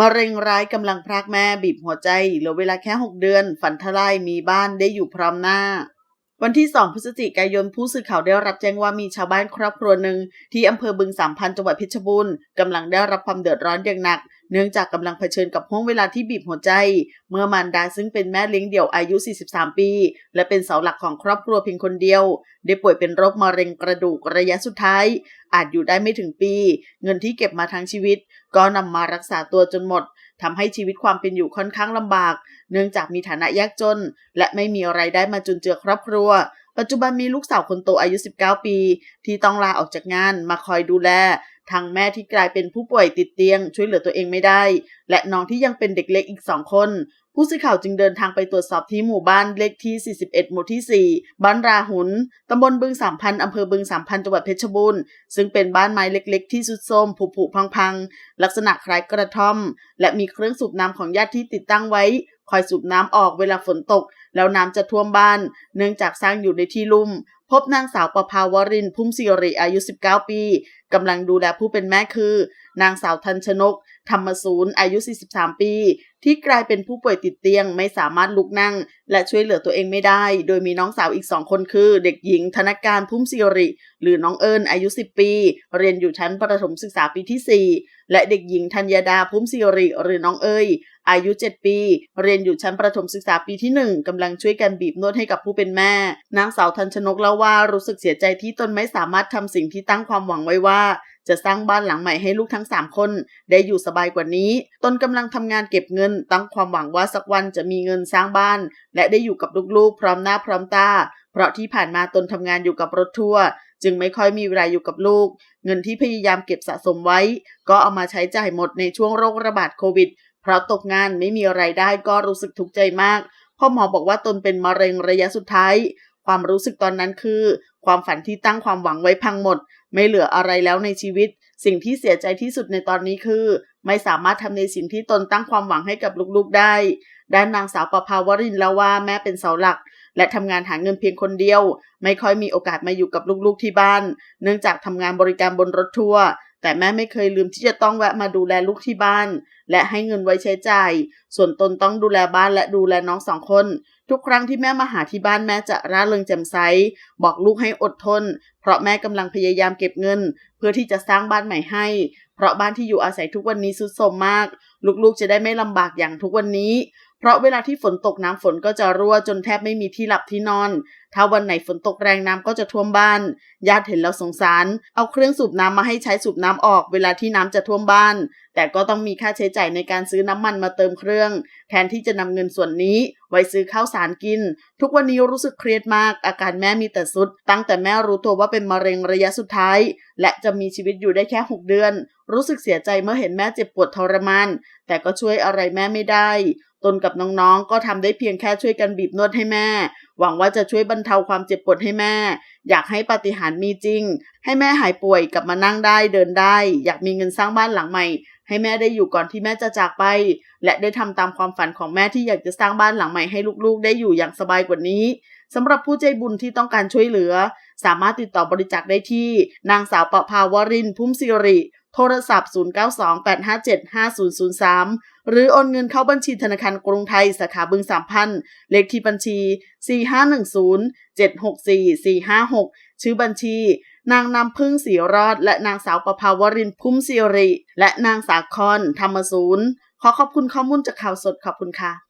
มะเร็งร้ายกำลังพรากแม่บีบหัวใจเหลือเวลาแค่ 6 เดือน ฝันทลายมีบ้านได้อยู่พร้อมหน้า วันที่ 2 พฤศจิกายนผู้สื่อข่าวได้รับแจ้งว่ามีชาวบ้านครอบครัวหนึ่งที่อำเภอบึงสามพันจังหวัดเพชรบูรณ์กำลังได้รับความเดือดร้อนอย่างหนัก เนื่องจากกำลังเผชิญกับห้วงเวลาที่บีบหัวใจ เมื่อมารดาซึ่งเป็นแม่เลี้ยงเดี่ยวอายุ 43 ปี และเป็นเสาหลักของครอบครัวเพียงคนเดียว ได้ป่วยเป็นโรคมะเร็งกระดูกระยะสุดท้าย อาจอยู่ได้ไม่ถึงปี เงินที่เก็บมาทั้งชีวิต ก็นำมารักษาตัวจนหมดทำให้ชีวิตความเป็นอยู่ค่อนข้างลำบาก เนื่องจากมีฐานะยากจน และไม่มีไรายได้มาจุนเจือครอบครัวปัจจุบันมีลูกสาวคนโตอายุ 19 ปี ที่ต้องลาออกจากงานมาคอยดูแล ทางแม่ที่กลายเป็นผู้ป่วยติดเตียง ช่วยเหลือตัวเองไม่ได้ และน้องที่ยังเป็นเด็กเล็กอีกสองคน ผู้สื่อข่าวจึงเดินทางไปตรวจสอบที่หมู่บ้านเลขที่ 41 หมู่ที่ 4 บ้านราหุนตำบลบึงสามพันอำเภอบึงสามพันจังหวัดเพชรบูรณ์ ซึ่งเป็นบ้านไม้เล็กๆ ที่สุดโทรมผุผุพังๆ ลักษณะคล้ายกระท่อม และมีเครื่องสูบน้ำของญาติที่ติดตั้งไว้ คอยสูบน้ำออกเวลาฝนตก แล้วน้ำจะท่วมบ้าน เนื่องจากสร้างอยู่ในที่ลุ่ม พบนางสาวประภาวรินพุ่มสิริอายุ 19 ปีกำลังดูแลผู้เป็นแม่คือ นางสาวทันชนก ธรรมศูนย์อายุ 43 ปี ที่กลายเป็นผู้ป่วยติดเตียงไม่สามารถลุกนั่ง และช่วยเหลือตัวเองไม่ได้ โดยมีน้องสาวอีกสองคนคือ เด็กหญิง ธนการพุ่มสิริ หรือน้องเอิญอายุ 10 ปี เรียนอยู่ชั้นประถมศึกษาปีที่ 4 และเด็กหญิงธัญญาดาพุ่มสิริ หรือน้องเอ้ย อายุ 7 ปี เรียนอยู่ชั้นประถมศึกษาปีที่ 1กำลังช่วยกันบีบนวดให้กับผู้เป็นแม่ นางสาวทันชนกเล่าว่ารู้สึกเสียใจที่ตนไม่สามารถทำสิ่งที่ตั้งความหวังไว้ว่าจะสร้างบ้านหลังใหม่ให้ลูกทั้ง 3 คน ได้อยู่สบายกว่านี้ ตนกำลังทำงานเก็บเงิน ตั้งความหวังว่าสักวันจะมีเงินสร้างบ้าน และได้อยู่กับลูกๆ พร้อมหน้าพร้อมตา เพราะที่ผ่านมาตนทำงานอยู่กับรถทัวร์จึงไม่ค่อยมีเวลาอยู่กับลูก เงินที่พยายามเก็บสะสมไว้ ก็เอามาใช้จ่ายหมดในช่วงโรคระบาดโควิด เพราะตกงานไม่มีไรายได้ก็รู้สึกทุกข์ใจมากพ่อหมอบอกว่าตนเป็นมะเร็งระยะสุดท้าย ความรู้สึกตอนนั้นคือ ความฝันที่ตั้งความหวังไว้พังหมด ไม่เหลืออะไรแล้วในชีวิต สิ่งที่เสียใจที่สุดในตอนนี้คือ ไม่สามารถทำในสิ่งที่ตนตั้งความหวังให้กับลูกๆได้ ด้านนางสาวประภาวรินแล้วว่าแม่เป็นเสาหลัก และทำงานหาเงินเพียงคนเดียว ไม่ค่อยมีโอกาสมาอยู่กับลูกๆที่บ้าน เนื่องจากทำงานบริการบนรถทัวร์ แต่แม่ไม่เคยลืมที่จะต้องแวะมาดูแลลูกที่บ้าน และให้เงินไว้ใช้จ่าย ส่วนตนต้องดูแลบ้านและดูแลน้องสองคน ทุกครั้งที่แม่มาหาที่บ้านแม่จะร่าเริงแจ่มใส บอกลูกให้อดทน เพราะแม่กำลังพยายามเก็บเงิน เพื่อที่จะสร้างบ้านใหม่ให้ เพราะบ้านที่อยู่อาศัยทุกวันนี้สุดโทรมมาก ลูกๆจะได้ไม่ลำบากอย่างทุกวันนี้ เพราะเวลาที่ฝนตกน้ำฝนก็จะรั่วจนแทบไม่มีที่หลับที่นอน ถ้าวันไหนฝนตกแรงน้ำก็จะท่วมบ้าน ญาติเห็นแล้วสงสาร เอาเครื่องสูบน้ำมาให้ใช้สูบน้ำออก เวลาที่น้ำจะท่วมบ้าน แต่ก็ต้องมีค่าใช้จ่ายในการซื้อน้ำมันมาเติมเครื่อง แทนที่จะนำเงินส่วนนี้ไว้ซื้อข้าวสารกิน ทุกวันนี้รู้สึกเครียดมาก อาการแม่มีแต่สุด ตั้งแต่แม่รู้ตัวว่าเป็นมะเร็งระยะสุดท้าย และจะมีชีวิตอยู่ได้แค่ 6 เดือน รู้สึกเสียใจเมื่อเห็นแม่เจ็บปวดทรมาน แต่ก็ช่วยอะไรแม่ไม่ได้ ตนกับน้องๆ ก็ทำได้เพียงแค่ช่วยกันบีบนวดให้แม่ หวังว่าจะช่วยบรรเทาความเจ็บปวดให้แม่ อยากให้ปาฏิหาริย์มีจริง ให้แม่หายป่วยกลับมานั่งได้เดินได้ อยากมีเงินสร้างบ้านหลังใหม่ ให้แม่ได้อยู่ก่อนที่แม่จะจากไป และได้ทำตามความฝันของแม่ที่อยากจะสร้างบ้านหลังใหม่ให้ลูกๆ ได้อยู่อย่างสบายกว่านี้สำหรับผู้ใจบุญที่ต้องการช่วยเหลือ สามารถติดต่อบริจาคได้ที่ นางสาวประภาวรินพุ่มสิริ โทรศัพท์ 0928575003 หรือโอนเงินเข้าบัญชีธนาคารกรุงไทยสาขาบึงสามพันเลขที่บัญชี 4510764456 ชื่อบัญชี นางนำพึ่งสีรอด และนางสาวประภาวรินพุ่มสิริ และนางสาคอนธรรมศูนย์ขอขอบคุณข้อมูลจากข่าวสดขอบคุณค่ะ